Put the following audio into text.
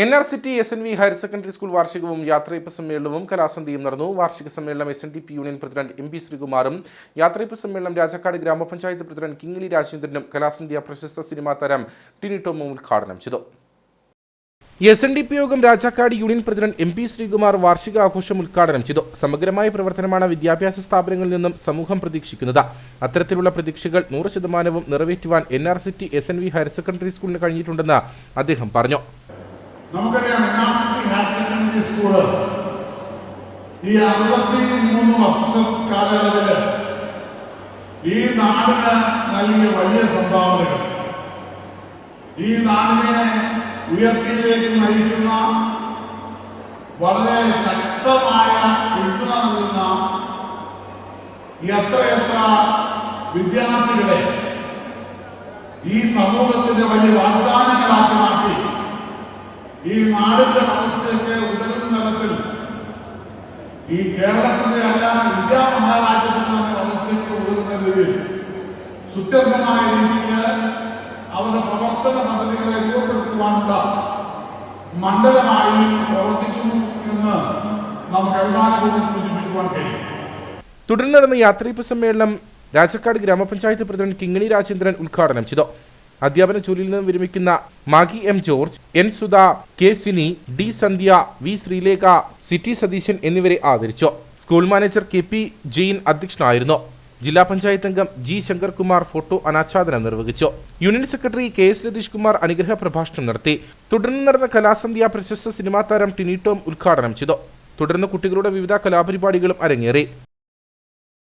N R city S N V higher secondary school വാർഷികവും യാത്രയപ്പ് സമ്മേളനവും കലാസന്ധിയും നടന്നു. വാർഷിക സമ്മേളനം S N D P union president M P ശ്രീകുമാറും യാത്രയപ്പ് സമ്മേളനം രാജാക്കാട് ഗ്രാമപഞ്ചായത്ത് പ്രസിഡന്റ് കിങ്ങിലി രാജേന്ദ്രനും കലാസന്ധ്യ പ്രശസ്ത സിനിമാ താരം ടിനി ടോമും ഉദ്ഘാടനം ചെയ്തു. എസ് എൻ ഡി പി യോഗം Rajakkad union president M P Sreekumar വാർഷിക ആഘോഷം ഉദ്ഘാടനം ചെയ്തു. സമഗ്രമായ പ്രവർത്തനമാണ് വിദ്യാഭ്യാസ സ്ഥാപനങ്ങളിൽ നിന്നും സമൂഹം പ്രതീക്ഷിക്കുന്നത്. അത്തരത്തിലുള്ള പ്രതീക്ഷകൾ നൂറ് ശതമാനവും നിറവേറ്റുവാൻ N R city S N V higher secondary സ്കൂളിന് കഴിഞ്ഞിട്ടുണ്ടെന്ന് അദ്ദേഹം പറഞ്ഞു. നമുക്കറിയാം N R city higher secondary school ഈ അറുപത്തി മൂന്ന് വർഷ കാലയളവിൽ ഈ നാടിന് നൽകിയ വലിയ സംഭാവനകൾ. ഈ നാടിനെ ഉയർച്ചയിലേക്ക് നയിക്കുന്ന വളരെ ശക്തമായ പിന്തുണ നൽകുന്ന എത്രയെത്ര വിദ്യാർത്ഥികളെ ഈ സമൂഹത്തിന്റെ വലിയ ഈ നാടിന്റെ വളർച്ചയ്ക്ക് ഉതകുന്ന തരത്തിൽ ഈ കേരളത്തിന്റെ അല്ല ഇന്ത്യ മഹാരാജ്യത്തിന്റെ വളർച്ചയ്ക്ക് ഉതകുന്ന രീതിയിൽ സുത്യർഹമായ രീതിയിൽ അവരുടെ പ്രവർത്തന പദ്ധതികളെ രൂപപ്പെടുത്തുവാനുള്ള മണ്ഡലമായി പ്രവർത്തിക്കുന്നു എന്ന് നമുക്ക് അഭിമാനപൂർവം സൂചിപ്പിക്കുവാൻ കഴിയും. തുടർന്ന് നടന്ന യാത്രയപ്പ് സമ്മേളനം രാജക്കാട് ഗ്രാമപഞ്ചായത്ത് പ്രസിഡന്റ് കിങ്ങണി രാജേന്ദ്രൻ ഉദ്ഘാടനം ചെയ്തു. അധ്യാപന ജോലിയിൽ നിന്ന് വിരമിക്കുന്ന Maggie M George N Sudha K Sini D Sandhya V Sreelekha C T Satheesan എന്നിവരെ ആദരിച്ചു. School manager K P Jain അധ്യക്ഷനായിരുന്നു. ജില്ലാ പഞ്ചായത്ത് അംഗം ജി ശങ്കർകുമാർ ഫോട്ടോ അനാച്ഛാദനം നിർവഹിച്ചു. Union secretary K S Latheesh Kumar അനുഗ്രഹ പ്രഭാഷണം നടത്തി. തുടർന്ന് നടന്ന കലാസന്ധ്യ പ്രശസ്ത സിനിമാ താരം ടിനി ഉദ്ഘാടനം ചെയ്തു. തുടർന്ന് കുട്ടികളുടെ വിവിധ കലാപരിപാടികളും അരങ്ങേറി.